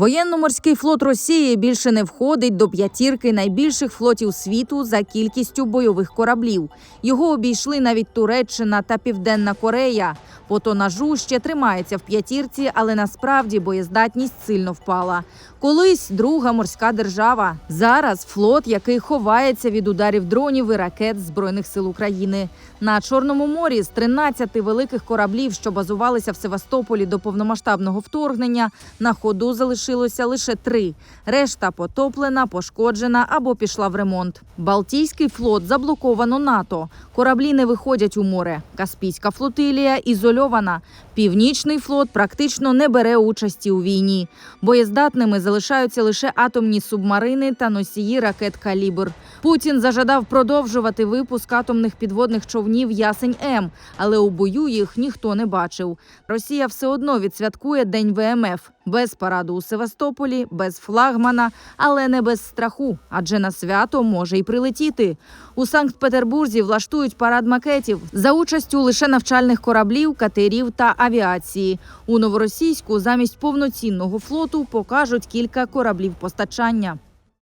Воєнно-морський флот Росії більше не входить до п'ятірки найбільших флотів світу за кількістю бойових кораблів. Його обійшли навіть Туреччина та Південна Корея. По тонажу ще тримається в п'ятірці, але насправді боєздатність сильно впала. Колись друга морська держава. Зараз флот, який ховається від ударів дронів і ракет збройних сил України. На Чорному морі з 13 великих кораблів, що базувалися в Севастополі до повномасштабного вторгнення, на ходу залишилося лише три. Решта потоплена, пошкоджена або пішла в ремонт. Балтійський флот заблоковано НАТО. Кораблі не виходять у море. Каспійська флотилія ізольована. Північний флот практично не бере участі у війні. Боєздатними залишаються лише атомні субмарини та носії ракет Калібр. Путін зажадав продовжувати випуск атомних підводних човнів Ясень М, але у бою їх ніхто не бачив. Росія все одно відсвяткує День ВМФ без параду у Севастополі, без флагмана, але не без страху, адже на свято може й прилетіти. У Санкт-Петербурзі влаштують парад макетів за участю лише навчальних кораблів, катерів та авіації. У новоросійську замість повноцінного флоту покажуть кілька кораблів постачання.